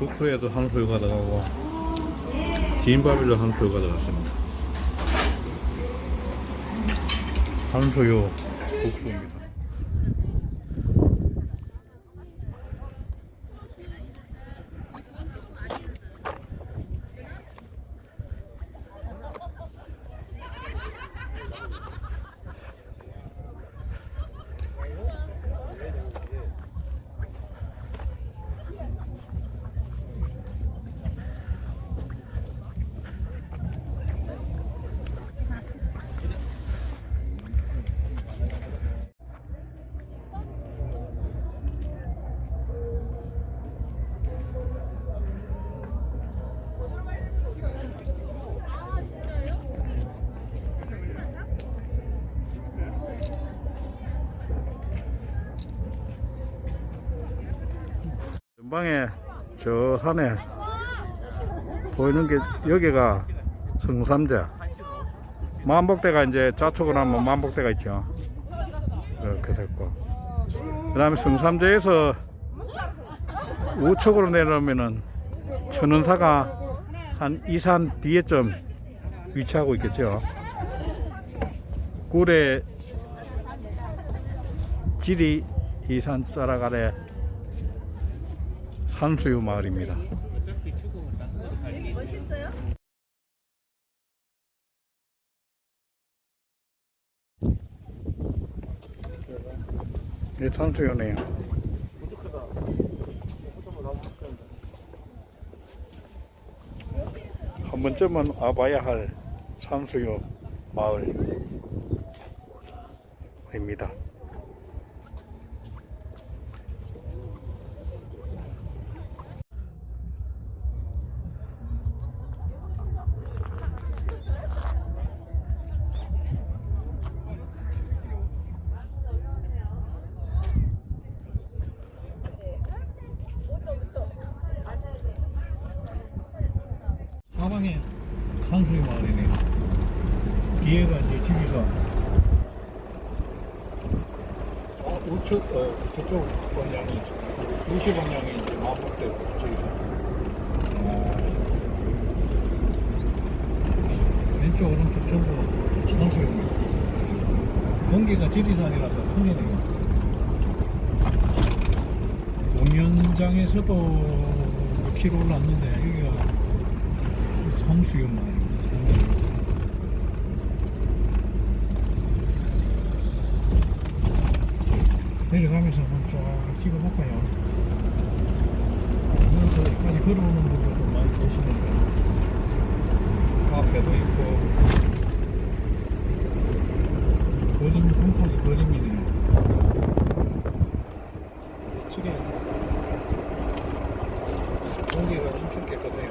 국수에도 한수유가 들어가고 김밥에도 한수유가 들어갔습니다. 한수유 국수입니다. 전방에 저 산에 보이는 게 여기가 성삼대 만복대가 이제 좌측으로 하면 만복대가 있죠. 이렇게 됐고. 그 다음에 성삼대에서 우측으로 내려오면은 천원사가 한 이산 뒤에 좀 위치하고 있겠죠. 굴에 지리 이산 자락 아래 산수유 마을입니다. 네, 산수유네요. 한 번쯤은 와봐야 할 산수유 마을입니다. 사방에 산수유 마을이네요. 뒤에가 이제 집이가 어, 우측, 어, 저쪽 방향이, 도시 방향이 이제 마법대 저기서. 어, 왼쪽, 오른쪽 전부 산수유입니다. 경기가 지리산이라서 틀리네요. 공연장에서도 몇 킬로 올랐는데, 마을입니다. 산수유. 내려가면서 한번 쫙 찍어볼까요? 그래서 여기까지 걸어오는 분들도 많이 계시는데 카페도 있고 거림, 한폭이 거림이네요 측에 공기가 엄청 깨끗해요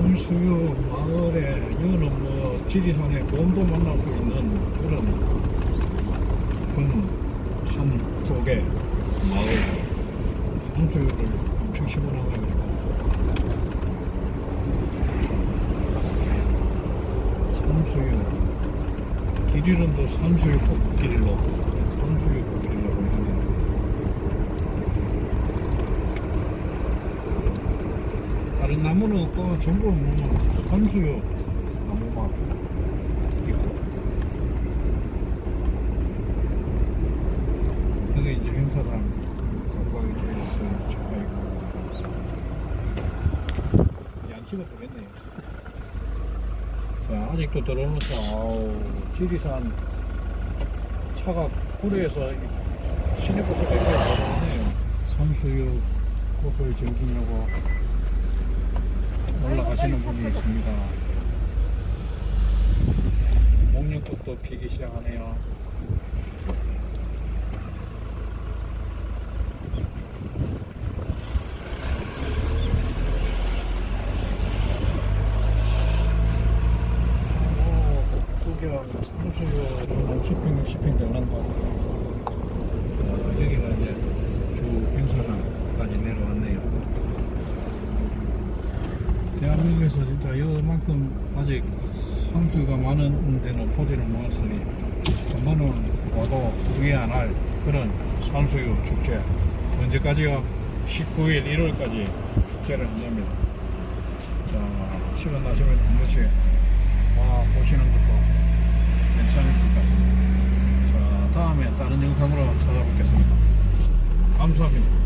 산수유 마을에 이거는 뭐 지리산에 곰도 만날 수 있는 그런 깊은 산 속에 마을 산수유를 엄청 심어놔가지고 산수유 길 이름도 산수유 꽃길로 산수유 꽃길로 하는 다른 나무는 없고 전부 뭐 산수유 나무만. 있고 여기 이제 행사장 가까이 있어요. 차가 있고 양치가 되겠네요 자 아직도 들어오면서 아우 지리산 차가 구례에서 시내버스가 있어서 들어오네요. 산수유 꽃을 즐기려고 올라가시는 분이 있습니다. 목련꽃도 피기 시작하네요. 오, 구경 산수유 50평, 60평 되는 거. 어, 여기가 이제 주 행사장까지 내려왔네요. 대한민국에서 진짜 이만큼 아직 상수가 많은 데는 보지를 못했으니 한번은 와도 후회 안 할 그런 산수유 축제 언제까지요? 19일 1월까지 축제를 한답니다. 자 시간 나시면 한 번씩 와 보시는 것도 괜찮을 것 같습니다. 자 다음에 다른 영상으로 찾아뵙겠습니다. 감사합니다.